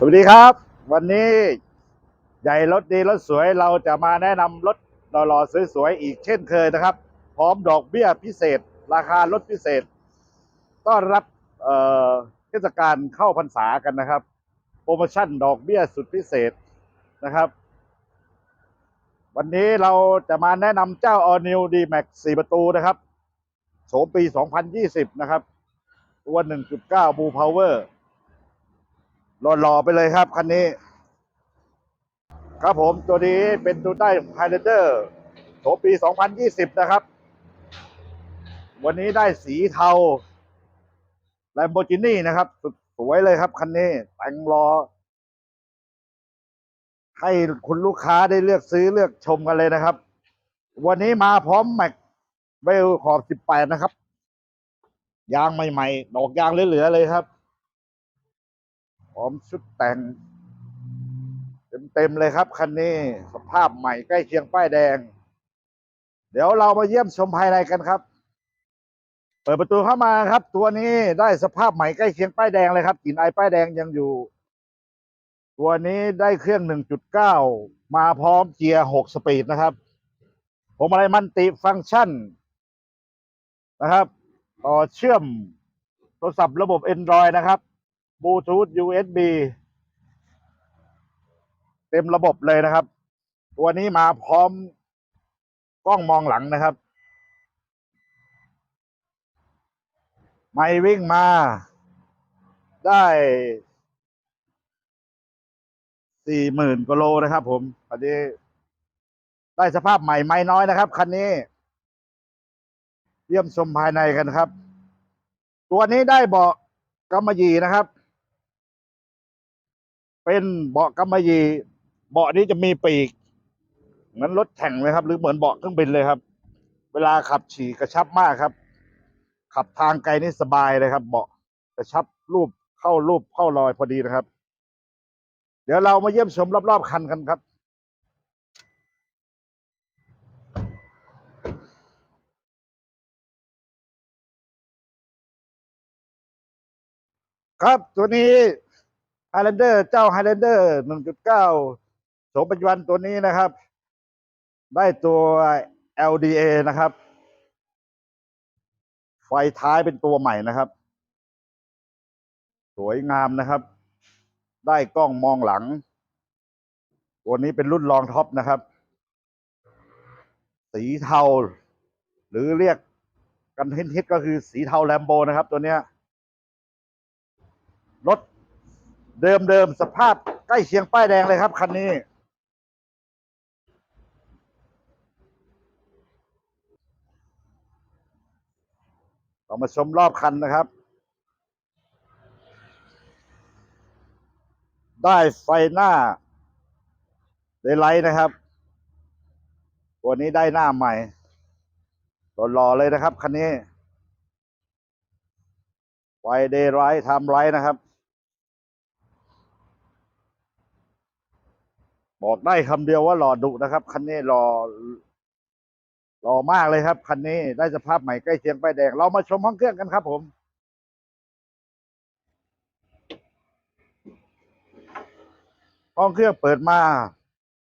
สวัสดีครับ วันนี้ใหญ่รถดีรถสวยเราจะมาแนะนำรถหล่อๆสวยๆอีกเช่นเคยนะครับ พร้อมดอกเบี้ยพิเศษ ราคาลดพิเศษ ต้อนรับเอ่อเทศกาลเข้าพรรษากันนะครับ โปรโมชั่นดอกเบี้ยสุดพิเศษนะครับ วันนี้เราจะมาแนะนำเจ้า All New D Max 4 ประตูนะครับโฉมปี 2020 นะครับ ตัว 1.9 Blue Power หล่อๆไปเลยครับคันนี้ ครับผมตัวนี้เป็นตัวได้ไฮเลนเดอร์โฉมปี 2020 นะครับ วันนี้ได้สีเทา Lamborghini นะครับ สุดสวยเลยครับคันนี้แต่งรอ ให้คุณลูกค้าได้เลือกซื้อเลือกชมกันเลยนะครับ วันนี้มาพร้อมแม็กเวลขอบ 18 นะครับ ยางใหม่ ๆ ดอกยางเหลือๆเลยครับ ร้อมชุดแต่ง เต็มๆเลยครับคันนี้สภาพใหม่ใกล้เคียงป้ายแดง เดี๋ยวเรามาเยี่ยมชมภายในกันครับ เปิดประตูเข้ามาครับ ตัวนี้ได้สภาพใหม่ใกล้เคียงป้ายแดงเลยครับกลิ่นไอป้ายแดงยังอยู่ ตัวนี้ได้เครื่อง 1.9 มาพร้อมเกียร์ 6 สปีดนะครับผมอะไรมันติฟังก์ชันนะครับ ต่อเชื่อมโทรศัพท์ระบบ Android นะครับ บลูทูธ USB เต็มระบบเลยนะครับ ตัวนี้มาพร้อมกล้องมองหลังนะครับ ไม่วิ่งมาได้สี่หมื่นกโลนะครับผมคันนี้ ได้สภาพใหม่ไม่น้อยนะครับคันนี้ เยี่ยมชมภายในกันครับ ตัวนี้ได้เบาะกำมะหยี่นะครับ เป็นเบาะกำมะหยี่เบาะนี้จะมีปีก เหมือนรถแข่งเลยครับ หรือเหมือนเบาะเครื่องบินเลยครับ เวลาขับฉี่กระชับมากครับ ขับทางไกลนี่สบายเลยครับ เบาะกระชับรูปเข้ารูปเข้ารอยพอดีนะครับ เดี๋ยวเรามาเยี่ยมชมรอบๆคันกันครับครับตัวนี้ Highlander เจ้า Highlander 1.9โฉมปัจจุบันตัวนี้นะครับ ได้ตัว LDA นะครับ ไฟท้ายเป็นตัวใหม่นะครับ สวยงามนะครับ ได้กล้องมองหลัง ตัวนี้เป็นรุ่นรองท็อปนะครับ สีเทา หรือเรียกกันฮิตๆก็คือสีเทาแลมโบนะครับ ตัวเนี้ยรถ เดิมๆสภาพใกล้เคียงป้ายแดงเลยครับ คันนี้ เรามาชมรอบคันนะครับ ได้ไฟหน้าเดไลท์นะครับ ตัวนี้ได้หน้าใหม่หล่อๆเลยนะครับ คันนี้ไฟเดไรท์ทำไรท์นะครับ บอกได้คำเดียวว่าหล่อดุนะครับ คันนี้หล่อหล่อมากเลยครับ คันนี้ได้สภาพใหม่ใกล้เคียงป้ายแดง เรามาชมห้องเครื่องกันครับผมห้องเครื่องเปิดมา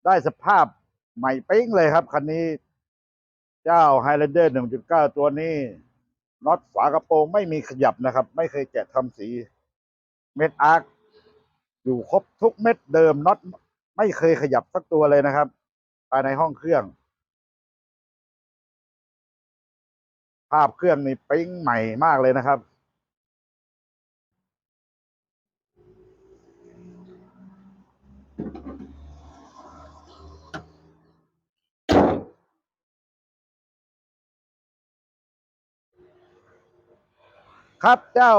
ได้สภาพใหม่ปิ๊งเลยครับ คันนี้ เจ้า Highlander 1.9ตัวนี้น็อตฝากระโปรงไม่มีขยับนะครับ ไม่เคยแกะทำสี เม็ดอาร์คอยู่ครบทุกเม็ดเดิมน็อต ไม่เคยขยับสักตัวเลยนะครับ ภายในห้องเครื่อง ภาพเครื่องนี่ปิ๊งใหม่มากเลยนะครับ ครับเจ้า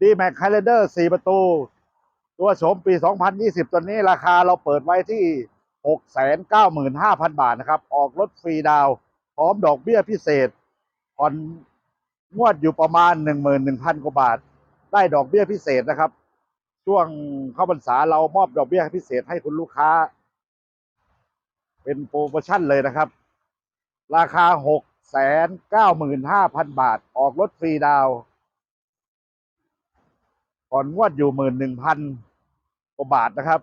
d m a x Highlander 4 ประตู ตัวโฉมปี 2020 ตัวนี้ราคาเราเปิดไว้ที่ 695,000 บาทนะครับ ออกรถฟรีดาวพร้อมดอกเบี้ยพิเศษผ่อนงวดอยู่ประมาณ 11,000 กว่าบาท ได้ดอกเบี้ยพิเศษนะครับ ช่วงเข้าพรรษาเรามอบดอกเบี้ยพิเศษให้คุณลูกค้า เป็นโปรโมชั่นเลยนะครับ ราคา 695,000 บาท ออกรถฟรีดาวผ่อนงวดอยู่หมื่นหนึ่งพัน ว่าบาทนะครับ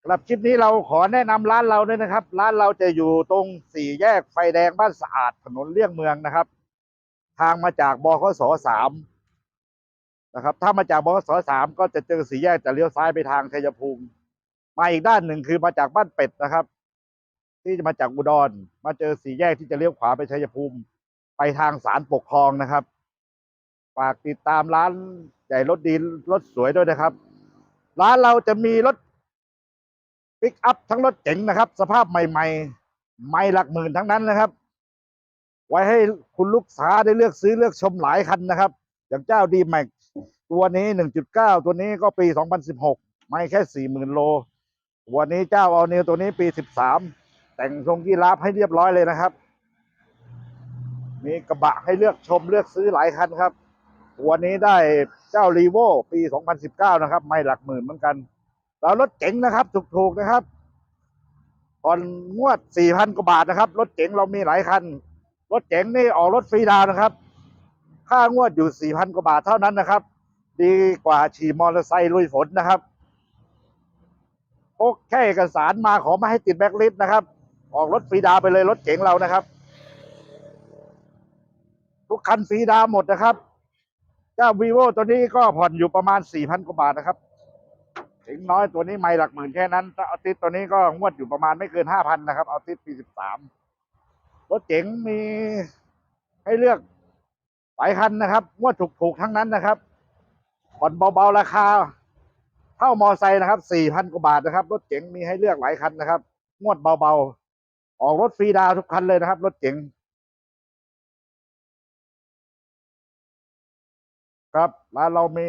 สำหรับคลิปนี้เราขอแนะนำร้านเราด้วยนะครับ ร้านเราจะอยู่ตรงสี่แยกไฟแดงบ้านสะอาดถนนเลี่ยงเมืองนะครับ ทางมาจากบขสสามนะครับ ถ้ามาจากบขสสามก็จะเจอสี่แยกจะเลี้ยวซ้ายไปทางชัยภูมิ มาอีกด้านหนึ่งคือมาจากบ้านเป็ดนะครับ ที่จะมาจากอุดร มาเจอสี่แยกที่จะเลี้ยวขวาไปชัยภูมิ ไปทางศาลปกครองนะครับ ฝากติดตามร้านใหญ่รถดีรถสวยด้วยนะครับ ร้านเราจะมีรถปิกอัพทั้งรถเก๋งนะครับ สภาพใหม่ๆ ไม่หลักหมื่นทั้งนั้นนะครับ ไว้ให้คุณลูกค้าได้เลือกซื้อเลือกชมหลายคันนะครับ อย่างเจ้าดีแม็กตัวนี้หนึ่งจุดเก้าตัวนี้ก็ปีสองพันสิบหกไม่แค่สี่หมื่นโลวันนี้เจ้าเอาเนวตัวนี้ปีสิบสามแต่งทรงยีราฟให้เรียบร้อยเลยนะครับ มีกระบะให้เลือกชมเลือกซื้อหลายคันครับ วันนี้ได้เจ้ารีโวปี 2019 นะครับ ไม่หลักหมื่นเหมือนกัน แล้วรถเก๋งนะครับ ถูกๆนะครับผ่อนงวด 4,000 กว่าบาทนะครับ รถเก๋งเรามีหลายคัน รถเก๋งนี่ออกรถฟรีดาวนะครับ ค่างวดอยู่ 4,000 กว่าบาทเท่านั้นนะครับ ดีกว่าขี่มอเตอร์ไซค์ลุยฝนนะครับพกแค่เอกสารมาขอมาให้ติดแบ็คลิสต์นะครับ ออกรถฟรีดาวไปเลยรถเก๋งเรานะครับ ทุกคันฟรีดาวหมดนะครับ เจ้า vivo ตัวนี้ก็ผ่อนอยู่ประมาณ4,000กว่าบาทนะครับถึงน้อยตัวนี้ไม่หลักหมื่นแค่นั้นถ้าเอาติดตัวนี้ก็งวดอยู่ประมาณไม่เกิน5,000นะครับเอาติดปี13รถเจ๋งมีให้เลือกหลายคันนะครับงวดถูกๆทั้งนั้นนะครับผ่อนเบาๆราคา เท่ามอไซค์นะครับ4,000กว่าบาทนะครับ รถเจ๋งมีให้เลือกหลายคันนะครับ งวดเบาๆ ออกรถฟรีดาวทุกคันเลยนะครับ รถเจ๋ง ครับร้านเรามี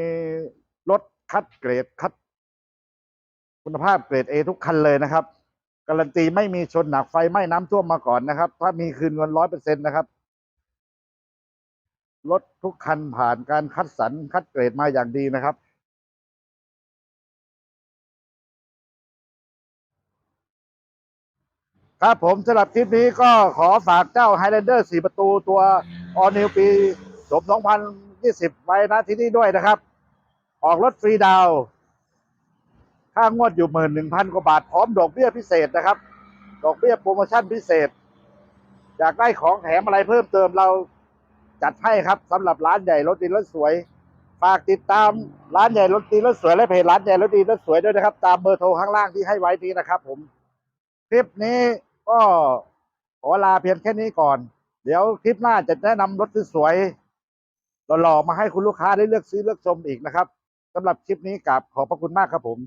รถคัดเกรดคัด คุณภาพเกรด A ทุกคันเลยนะครับ การันตีไม่มีชนหนักไฟไหม้น้ำท่วมมาก่อนนะครับ ถ้ามีคืนเงินร้อยเปอร์เซ็นต์นะครับรถทุกคันผ่านการคัดสรรคัดเกรดมาอย่างดีนะครับ ครับผมสำหรับคลิปนี้ก็ขอฝากเจ้า Highlander 4 ประตูตัว All New ปีสม 2020ไว้นะที่นี่ด้วยนะครับ ออกรถฟรีดาวค่างวดอยู่หมื่นหนึ่งพันกว่าบาท พร้อมดอกเบี้ยพิเศษนะครับ ดอกเบี้ยโปรโมชั่นพิเศษ อยากได้ของแถมอะไรเพิ่มเติมเราจัดให้ครับสำหรับร้านใหญ่รถดีรถสวย ฝากติดตามร้านใหญ่รถดีรถสวยและเพจร้านใหญ่รถดีรถสวยด้วยนะครับ ตามเบอร์โทรข้างล่างที่ให้ไว้นี้นะครับ ผม คลิปนี้ก็ขอลาเพียงแค่นี้ก่อน เดี๋ยวคลิปหน้าจะแนะนำรถสวย หล่อๆมาให้คุณลูกค้าได้เลือกซื้อเลือกชมอีกนะครับสำหรับคลิปนี้กราบขอบพระคุณมากครับผม